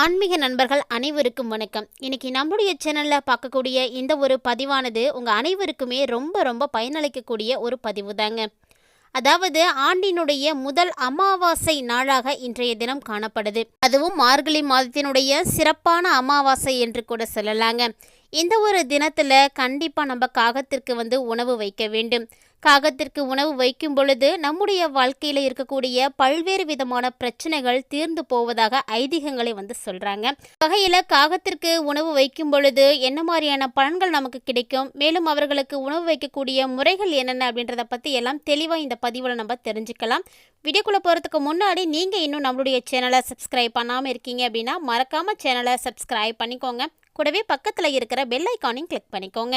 ஆன்மீக நண்பர்கள் அனைவருக்கும் வணக்கம். இன்னைக்கு நம்முடைய சேனலில் பார்க்கக்கூடிய இந்த ஒரு பதிவானது உங்கள் அனைவருக்குமே ரொம்ப ரொம்ப பயனளிக்கக்கூடிய ஒரு பதிவு தாங்க. அதாவது ஆண்டினுடைய முதல் அமாவாசை நாளாக இன்றைய தினம் காணப்படுது. அதுவும் மார்கழி மாதத்தினுடைய சிறப்பான அமாவாசை என்று கூட சொல்லலாங்க. இந்த ஒரு தினத்தில் கண்டிப்பாக நம்ம காகத்திற்கு வந்து உணவு வைக்க வேண்டும். காகத்திற்கு உணவு வைக்கும் பொழுது நம்முடைய வாழ்க்கையில் இருக்கக்கூடிய பல்வேறு விதமான பிரச்சனைகள் தீர்ந்து போவதாக ஐதீகங்களை வந்து சொல்கிறாங்க வகையில் காகத்திற்கு உணவு வைக்கும் பொழுது என்ன மாதிரியான பலன்கள் நமக்கு கிடைக்கும்? மேலும் அவர்களுக்கு உணவு வைக்கக்கூடிய முறைகள் என்னென்ன அப்படின்றத பற்றி எல்லாம் தெளிவாக இந்த பதிவில் நம்ம தெரிஞ்சுக்கலாம். வீடியோக்குள்ளே போகிறதுக்கு முன்னாடி நீங்கள் இன்னும் நம்மளுடைய சேனலை சப்ஸ்கிரைப் பண்ணாமல் இருக்கீங்க அப்படின்னா மறக்காமல் சேனலை சப்ஸ்கிரைப் பண்ணிக்கோங்க. கூடவே பக்கத்தில் இருக்கிற பெல் ஐக்கானையும் கிளிக் பண்ணிக்கோங்க.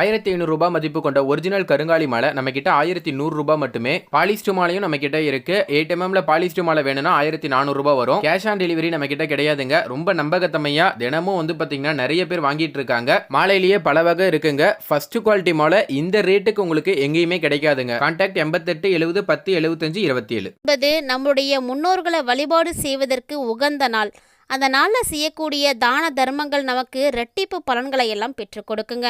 ஆயிரத்தி ஐநூறுரூபா மதிப்பு கொண்ட ஒரிஜினல் கருங்காலி மாலை நம்ம கிட்ட ஆயிரத்தி நூறுரூபா மட்டுமே. பாலிஸ்டர் மாலையும் நம்ம கிட்ட இருக்கு எயிட் எம்எம்ல பாலிஸ்டர் மாலை வேணும்னா ஆயிரத்தி நானூறுரூபா வரும். கேஷ் ஆன் டெலிவரி நம்ம கிட்ட கிடையாதுங்க. ரொம்ப நம்பகத்தமையா தினமும் வந்து பாத்தீங்கன்னா நிறைய பேர் வாங்கிட்டு இருக்காங்க. மாலையிலேயே பல வகை இருக்குங்க. ஃபர்ஸ்ட் குவாலிட்டி மாலை இந்த ரேட்டுக்கு உங்களுக்கு எங்கேயுமே கிடைக்காதுங்க. கான்டாக்ட் எண்பத்தெட்டு எழுபது பத்து எழுபத்தஞ்சு இருபத்தி ஏழு என்பது நம்முடைய முன்னோர்களை வழிபாடு செய்வதற்கு உகந்த நாள். அந்த நாளில் செய்யக்கூடிய தான தர்மங்கள் நமக்கு ரெட்டிப்பு பலன்களை எல்லாம் பெற்றுக் கொடுக்குங்க.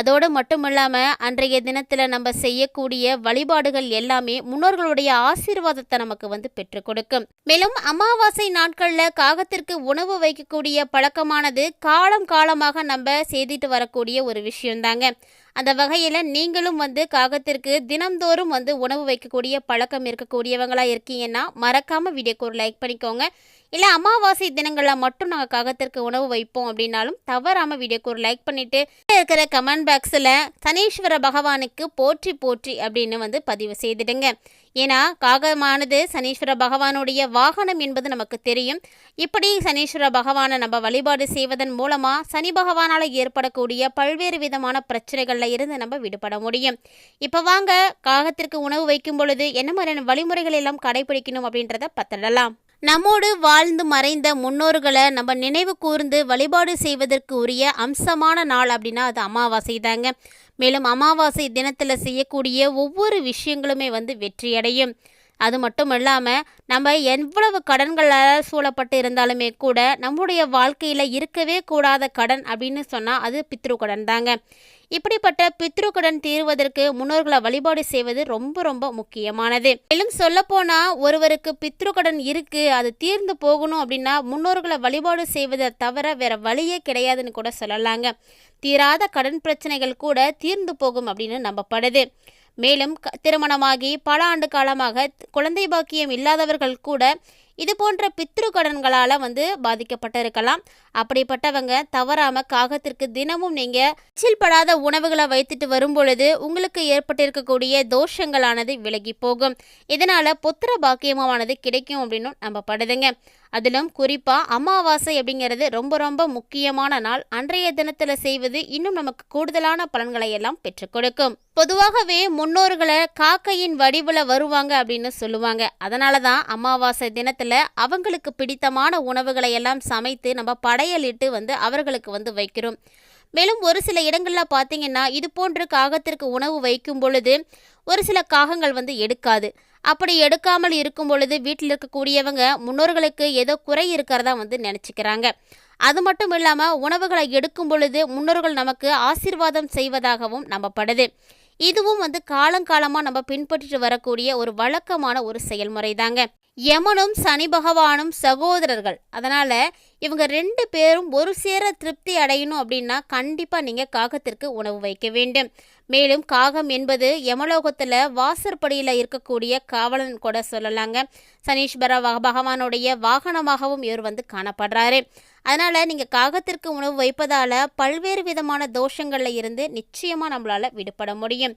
அதோடு மட்டும் இல்லாமல் அன்றைய தினத்தில் நம்ம செய்யக்கூடிய வழிபாடுகள் எல்லாமே முன்னோர்களுடைய ஆசீர்வாதத்தை நமக்கு வந்து பெற்றுக் கொடுக்கும். மேலும் அமாவாசை நாட்களில் காகத்திற்கு உணவு வைக்கக்கூடிய பழக்கமானது காலம் காலமாக நம்ம செய்துட்டு வரக்கூடிய ஒரு விஷயம்தாங்க. அந்த வகையில் நீங்களும் வந்து காகத்திற்கு தினம்தோறும் வந்து உணவு வைக்கக்கூடிய பழக்கம் இருக்கக்கூடியவங்களாக இருக்கீங்கன்னா மறக்காமல் வீடியோக்கு ஒரு லைக் பண்ணிக்கோங்க. இல்லை அமாவாசை தினங்களில் மட்டும் நாங்கள் காகத்திற்கு உணவு வைப்போம் அப்படின்னாலும் தவறாமல் வீடியோக்கு ஒரு லைக் பண்ணிவிட்டு இருக்கிற கமெண்ட் பாக்ஸில் சனீஸ்வர பகவானுக்கு போற்றி போற்றி அப்படின்னு வந்து பதிவு செய்திடுங்க. ஏன்னா காகமானது சனீஸ்வர பகவானுடைய வாகனம் என்பது நமக்கு தெரியும். இப்படி சனீஸ்வர பகவானை நம்ம வழிபாடு செய்வதன் மூலமாக சனி பகவானால் ஏற்படக்கூடிய பல்வேறு விதமான பிரச்சனைகளில் இருந்து நம்ம விடுபட முடியும். இப்போ வாங்க காகத்திற்கு உணவு வைக்கும் பொழுது என்ன மாதிரியான வழிமுறைகள் எல்லாம் கடைபிடிக்கணும் அப்படின்றத பத்திடலாம் நம்மோடு வாழ்ந்து மறைந்த முன்னோர்களை நம்ம நினைவு கூர்ந்து வழிபாடு செய்வதற்கு உரிய அம்சமான நாள் அப்படின்னா அது அமாவாசை தாங்க. மேலும் அமாவாசை தினத்தில் செய்யக்கூடிய ஒவ்வொரு விஷயங்களுமே வந்து வெற்றியடையும். அது மட்டும் இல்லாமல் நம்ம எவ்வளவு கடன்களால் சூழப்பட்டு இருந்தாலுமே கூட நம்முடைய வாழ்க்கையில் இருக்கவே கூடாத கடன் அப்படின்னு சொன்னால் அது பித்ரு கடன் தாங்க. இப்படிப்பட்ட பித்ரு கடன் தீர்வதற்கு முன்னோர்களை வழிபாடு செய்வது ரொம்ப ரொம்ப முக்கியமானது. மேலும் சொல்லப்போனா ஒருவருக்கு பித்ரு கடன் இருக்கு அது தீர்ந்து போகணும் அப்படின்னா முன்னோர்களை வழிபாடு செய்வதை தவிர வேற வழியே கிடையாதுன்னு கூட சொல்லலாங்க. தீராத கடன் பிரச்சனைகள் கூட தீர்ந்து போகும் அப்படின்னு நம்பப்படுது. மேலும் க- திருமணமாகி பல ஆண்டு காலமாக குழந்தை பாக்கியம் இல்லாதவர்கள் கூட இது போன்ற பித்ரு கடன்களால் வந்து பாதிக்கப்பட்டிருக்கலாம். அப்படிப்பட்டவங்க தவறாமல் காகத்திற்கு தினமும் நீங்கள் சில்படாத படாத உணவுகளை வைத்துட்டு வரும் பொழுது உங்களுக்கு ஏற்பட்டிருக்கக்கூடிய தோஷங்களானது விலகி போகும். இதனால் புத்திர பாக்கியமானது கிடைக்கும் அப்படின்னு நம்பப்படுதுங்க. அதிலும் குறிப்பாக அமாவாசை அப்படிங்கிறது ரொம்ப ரொம்ப முக்கியமான நாள். அன்றைய தினத்தில் செய்வது இன்னும் நமக்கு கூடுதலான பலன்களை எல்லாம் பெற்றுக் கொடுக்கும். பொதுவாகவே முன்னோர்களை காக்கையின் வடிவில் வருவாங்க அப்படின்னு சொல்லுவாங்க. அதனால தான் அமாவாசை தினத்தில் அவங்களுக்கு பிடித்தமான உணவுகளை எல்லாம் சமைத்து நம்ம படையலிட்டு வந்து அவர்களுக்கு வந்து வைக்கிறோம். மேலும் ஒரு சில இடங்களில் பார்த்தீங்கன்னா இது போன்று காகத்திற்கு உணவு வைக்கும் பொழுது ஒரு சில காகங்கள் வந்து எடுக்காது. அப்படி எடுக்காமல் இருக்கும் பொழுது வீட்டில் இருக்கக்கூடியவங்க முன்னோர்களுக்கு ஏதோ குறை இருக்கிறதா வந்து நினச்சிக்கிறாங்க. அது மட்டும் இல்லாமல் உணவுகளை எடுக்கும் பொழுது முன்னோர்கள் நமக்கு ஆசீர்வாதம் செய்வதாகவும் நம்பப்படுது. இதுவும் வந்து காலங்காலமாக நம்ம பின்பற்றிட்டு வரக்கூடிய ஒரு வழக்கமான ஒரு செயல்முறை தாங்க யமனும் சனி பகவானும் சகோதரர்கள். அதனால் இவங்க ரெண்டு பேரும் ஒரு சேர திருப்தி அடையணும் அப்படின்னா கண்டிப்பாக நீங்கள் காகத்திற்கு உணவு வைக்க வேண்டும். மேலும் காகம் என்பது யமலோகத்தில் வாசற்படியில் இருக்கக்கூடிய காவலன் கூட சொல்லலாங்க. சனீஸ்வர பகவானுடைய வாகனமாகவும் இவர் வந்து காணப்படுறாரு. அதனால் நீங்கள் காகத்திற்கு உணவு வைப்பதால் பல்வேறு விதமான தோஷங்களில் இருந்து நிச்சயமாக நம்மளால் விடுபட முடியும்.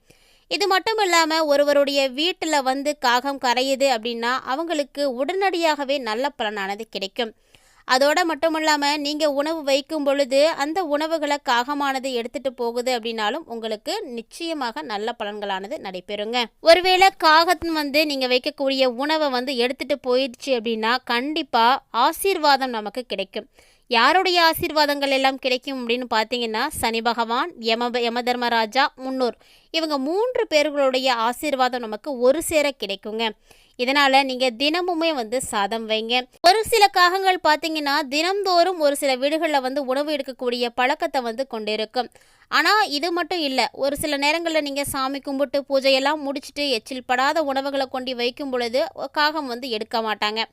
இது மட்டும் இல்லாமல் ஒருவருடைய வீட்டில் வந்து காகம் கரையுது அப்படின்னா அவங்களுக்கு உடனடியாகவே நல்ல பலனானது கிடைக்கும். அதோட மட்டும் இல்லாமல் நீங்கள் உணவு வைக்கும் பொழுது அந்த உணவுகளை காகமானது எடுத்துகிட்டு போகுது அப்படின்னாலும் உங்களுக்கு நிச்சயமாக நல்ல பலன்களானது நடைபெறுங்க. ஒருவேளை காகத்தின் வந்து நீங்கள் வைக்கக்கூடிய உணவை வந்து எடுத்துகிட்டு போயிடுச்சு அப்படின்னா கண்டிப்பாக ஆசீர்வாதம் நமக்கு கிடைக்கும். யாருடைய ஆசீர்வாதங்கள் எல்லாம் கிடைக்கும் அப்படின்னு பார்த்தீங்கன்னா சனி பகவான் யம யமதர்மராஜா முன்னோர். இவங்க மூன்று பேர்களுடைய ஆசீர்வாதம் நமக்கு ஒரு சேர கிடைக்குங்க. இதனால் நீங்கள் தினமுமே வந்து சாதம் வைங்க. ஒரு சில காகங்கள் பார்த்தீங்கன்னா தினம்தோறும் ஒரு சில வீடுகளில் வந்து உணவு எடுக்கக்கூடிய பழக்கத்தை வந்து கொண்டிருக்கும். ஆனால் இது மட்டும் இல்லை ஒரு சில நேரங்களில் நீங்கள் சாமி கும்பிட்டு பூஜையெல்லாம் முடிச்சுட்டு எச்சில் படாத உணவுகளை கொண்டு வைக்கும் பொழுது காகம் வந்து எடுக்க மாட்டாங்க.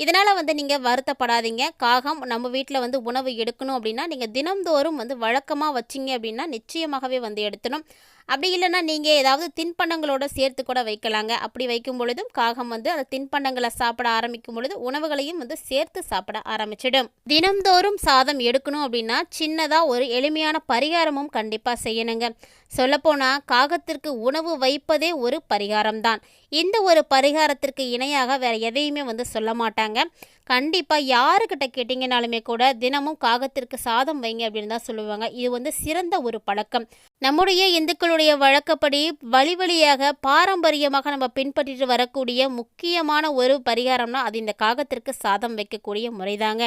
இதனால் வந்து நீங்கள் வருத்தப்படாதீங்க. காகம் நம்ம வீட்டில் வந்து உணவு எடுக்கணும் அப்படின்னா நீங்கள் தினம்தோறும் வந்து வழக்கமாக வச்சிங்க அப்படின்னா நிச்சயமாகவே வந்து எடுத்துடும் அப்படி இல்லைன்னா நீங்கள் ஏதாவது தின்பண்டங்களோட சேர்த்து கூட வைக்கலாங்க. அப்படி வைக்கும் பொழுதும் காகம் வந்து அந்த தின்பண்டங்களை சாப்பிட ஆரம்பிக்கும் பொழுது உணவுகளையும் வந்து சேர்த்து சாப்பிட ஆரம்பிச்சிடும். தினம்தோறும் சாதம் எடுக்கணும் அப்படின்னா சின்னதாக ஒரு எளிமையான பரிகாரமும் கண்டிப்பாக செய்யணுங்க. சொல்லப்போனால் காகத்திற்கு உணவு வைப்பதே ஒரு பரிகாரம்தான். இந்த ஒரு பரிகாரத்திற்கு இணையாக வேறு எதையுமே வந்து சொல்ல மாட்டாங்க. கண்டிப்பாக யாருக்கிட்ட கேட்டிங்கனாலுமே கூட தினமும் காகத்திற்கு சாதம் வைங்க அப்படின்னு தான் சொல்லுவாங்க. இது வந்து சிறந்த ஒரு பழக்கம். நம்முடைய இந்துக்களுடைய வழக்கப்படி வழி வழியாக பாரம்பரியமாக நம்ம பின்பற்றிட்டு வரக்கூடிய முக்கியமான ஒரு பரிகாரம்னா அது இந்த காகத்திற்கு சாதம் வைக்கக்கூடிய முறைதாங்க.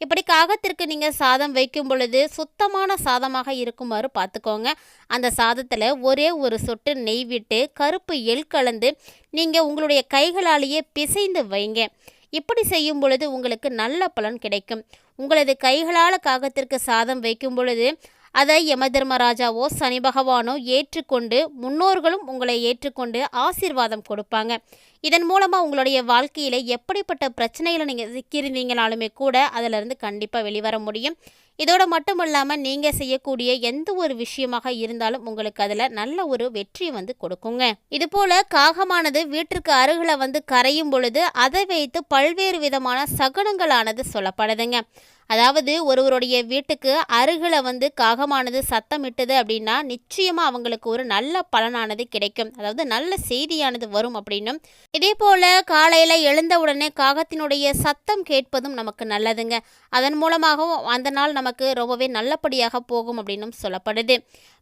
இப்படி காகத்திற்கு நீங்கள் சாதம் வைக்கும் பொழுது சுத்தமான சாதமாக இருக்குமாறு பார்த்துக்கோங்க. அந்த சாதத்தில் ஒரே ஒரு சொட்டு நெய் விட்டு கருப்பு எள் கலந்து நீங்கள் உங்களுடைய கைகளாலேயே பிசைந்து வைங்க. இப்படி செய்யும் பொழுது உங்களுக்கு நல்ல பலன் கிடைக்கும். உங்களது கைகளால் காகத்திற்கு சாதம் வைக்கும் பொழுது அதை யமதர்மராஜாவோ சனி பகவானோ ஏற்றுக்கொண்டு முன்னோர்களும் உங்களை ஏற்றுக்கொண்டு ஆசீர்வாதம் கொடுப்பாங்க. இதன் மூலமாக உங்களுடைய வாழ்க்கையில் எப்படிப்பட்ட பிரச்சனைகளை நீங்கள் சிக்கியிருந்தீங்கனாலுமே கூட அதிலிருந்து கண்டிப்பாக வெளிவர முடியும். இதோடு மட்டும் இல்லாமல் நீங்கள் செய்யக்கூடிய எந்த ஒரு விஷயமாக இருந்தாலும் உங்களுக்கு அதில் நல்ல ஒரு வெற்றி வந்து கொடுக்குங்க. இதுபோல் காகமானது வீட்டிற்கு அருகில் வந்து கரையும் பொழுது அதை வைத்து பல்வேறு விதமான சகுனங்களானது சொல்லப்படுதுங்க. அதாவது ஒருவருடைய வீட்டுக்கு அருகில் வந்து காகமானது சத்தமிட்டது அப்படின்னா நிச்சயமாக அவங்களுக்கு ஒரு நல்ல பலனானது கிடைக்கும். அதாவது நல்ல செய்தியானது வரும் அப்படின்னும் இதே போல காலையில் எழுந்த உடனே காகத்தினுடைய சத்தம் கேட்பதும் நமக்கு நல்லதுங்க. அதன் மூலமாகவும் அந்த நாள் நமக்கு ரொம்பவே நல்லபடியாக போகும் அப்படின்னும் சொல்லப்படுது.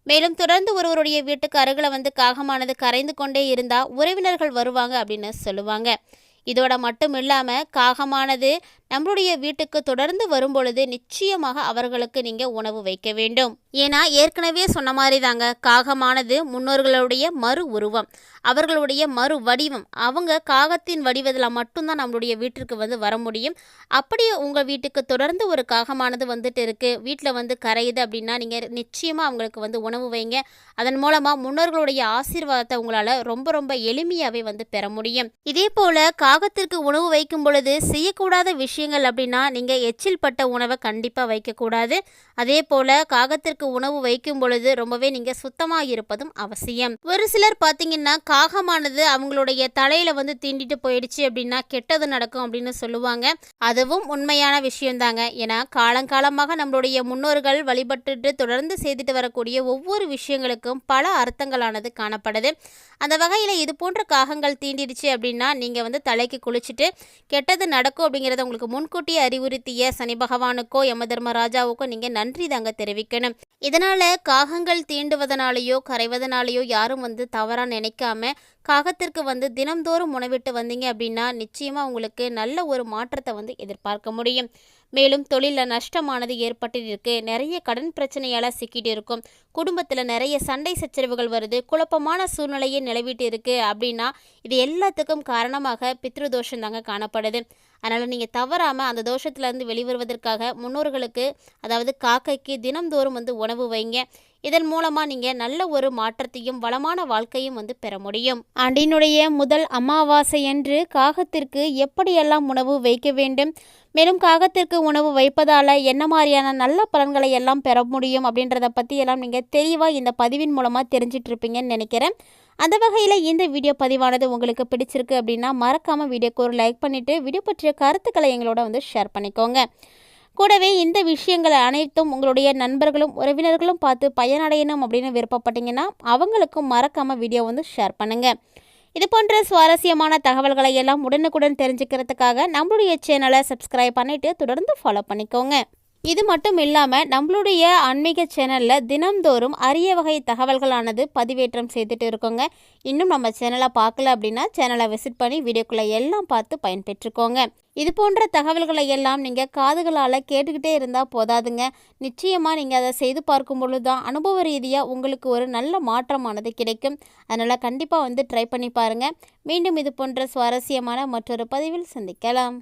மேலும் தொடர்ந்து ஒருவருடைய வீட்டுக்கு அருகில் வந்து காகமானது கரைந்து கொண்டே இருந்தால் உறவினர்கள் வருவாங்க அப்படின்னு சொல்லுவாங்க. இதோட மட்டும் இல்லாமல் காகமானது நம்மளுடைய வீட்டுக்கு தொடர்ந்து வரும்பொழுது நிச்சயமாக அவர்களுக்கு நீங்கள் உணவு வைக்க வேண்டும். ஏன்னா ஏற்கனவே சொன்ன மாதிரி தாங்க காகமானது முன்னோர்களுடைய மறு உருவம். அவர்களுடைய மறு வடிவம். அவங்க காகத்தின் வடிவத்தில் மட்டும்தான் நம்மளுடைய வீட்டிற்கு வந்து வர முடியும். அப்படியே உங்கள் வீட்டுக்கு தொடர்ந்து ஒரு காகமானது வந்துட்டு இருக்குது வீட்டில் வந்து கரையுது அப்படின்னா நீங்கள் நிச்சயமாக அவங்களுக்கு வந்து உணவு வைங்க. அதன் மூலமாக முன்னோர்களுடைய ஆசீர்வாதத்தை உங்களால் ரொம்ப ரொம்ப எளிமையாகவே வந்து பெற முடியும். இதே போல் காகத்திற்கு உணவு வைக்கும் பொழுது செய்யக்கூடாத விஷயங்கள் அப்படின்னா நீங்கள் எச்சில் பட்ட உணவை கண்டிப்பாக வைக்கக்கூடாது. அதே போல் காகத்திற்கு உணவு வைக்கும் பொழுது ரொம்பவே நீங்கள் சுத்தமாக இருப்பதும் அவசியம். ஒரு சிலர் பார்த்தீங்கன்னா காகமானது அவங்களுடைய தலையில் வந்து தீண்டிட்டு போயிடுச்சு அப்படின்னா கெட்டது நடக்கும் அப்படின்னு சொல்லுவாங்க. அதுவும் உண்மையான விஷயம்தாங்க. ஏன்னா காலங்காலமாக நம்மளுடைய முன்னோர்கள் வழிபட்டுட்டு தொடர்ந்து செய்துட்டு வரக்கூடிய ஒவ்வொரு விஷயங்களுக்கும் பல அர்த்தங்களானது காணப்படுது. அந்த வகையில் இது போன்ற காகங்கள் தீண்டிடுச்சு அப்படின்னா நீங்கள் வந்து தலைக்கு குளிச்சுட்டு கெட்டது நடக்கும் அப்படிங்கிறத உங்களுக்கு முன்கூட்டியே அறிவுறுத்திய சனி பகவானுக்கோ யமதர்மராஜாவுக்கோ நீங்கள் நன்றி தாங்க தெரிவிக்கணும். இதனால் காகங்கள் தீண்டுவதனாலேயோ கரைவதனாலேயோ யாரும் வந்து தவறாக நினைக்காம காகத்திற்கு வந்து தினம்தோறும் உணவிட்டு வந்தீங்க அப்படின்னா நிச்சயமாக உங்களுக்கு நல்ல ஒரு மாற்றத்தை வந்து எதிர்பார்க்க முடியும். மேலும் தொழிலில் நஷ்டமானது ஏற்பட்டிருக்கு. நிறைய கடன் பிரச்சனையால் சிக்கிட்டு இருக்கும். குடும்பத்தில் நிறைய சண்டை சச்சரவுகள் வருது. குழப்பமான சூழ்நிலையே நிலவிட்டு இருக்கு அப்படின்னா இது எல்லாத்துக்கும் காரணமாக பித்ருதோஷம் தாங்க காணப்படுது. அதனால் நீங்கள் தவறாமல் அந்த தோஷத்துலேருந்து வெளிவருவதற்காக முன்னோர்களுக்கு அதாவது காக்கைக்கு தினம்தோறும் வந்து உணவு வைங்க. இதன் மூலமாக நீங்கள் நல்ல ஒரு மாற்றத்தையும் வளமான வாழ்க்கையும் வந்து பெற முடியும். ஆண்டினுடைய முதல் அமாவாசை அன்று காகத்திற்கு எப்படியெல்லாம் உணவு வைக்க வேண்டும்? மேலும் காகத்திற்கு உணவு வைப்பதால் என்ன மாதிரியான நல்ல பலன்களை எல்லாம் பெற முடியும் அப்படின்றத பற்றி எல்லாம் நீங்கள் தெளிவாக இந்த பதிவின் மூலமாக தெரிஞ்சிட்ருப்பீங்கன்னு நினைக்கிறேன். அந்த வகையில் இந்த வீடியோ பதிவானது உங்களுக்கு பிடிச்சிருக்கு அப்படின்னா மறக்காமல் வீடியோக்கு ஒரு லைக் பண்ணிவிட்டு வீடியோ பற்றிய கருத்துக்களை எங்களோட வந்து ஷேர் பண்ணிக்கோங்க. கூடவே இந்த விஷயங்கள் அனைத்தும் உங்களுடைய நண்பர்களும் உறவினர்களும் பார்த்து பயனடையணும் அப்படின்னு விருப்பப்பட்டீங்கன்னா அவங்களுக்கும் மறக்காமல் வீடியோ வந்து ஷேர் பண்ணுங்கள் இது போன்ற சுவாரஸ்யமான தகவல்களை எல்லாம் உடனுக்குடன் தெரிஞ்சுக்கிறதுக்காக நம்மளுடைய சேனலை சப்ஸ்கிரைப் பண்ணிவிட்டு தொடர்ந்து ஃபாலோ பண்ணிக்கோங்க. இது மட்டும் இல்லாமல் நம்மளுடைய ஆன்மீக சேனலில் தினம்தோறும் அரிய வகை தகவல்களானது பதிவேற்றம் செய்துட்டு இருக்கோங்க. இன்னும் நம்ம சேனலை பார்க்கல அப்படின்னா சேனலை விசிட் பண்ணி வீடியோக்குள்ளே எல்லாம் பார்த்து பயன்பெற்றுக்கோங்க. இது போன்ற தகவல்களை எல்லாம் நீங்கள் காதுகளால் கேட்டுக்கிட்டே இருந்தால் போதாதுங்க. நிச்சயமாக நீங்கள் அதை செய்து பார்க்கும் பொழுது தான் அனுபவ ரீதியாக உங்களுக்கு ஒரு நல்ல மாற்றமானது கிடைக்கும். அதனால் கண்டிப்பாக வந்து ட்ரை பண்ணி பாருங்கள் மீண்டும் இது போன்ற சுவாரஸ்யமான மற்றொரு பதிவில் சந்திக்கலாம்.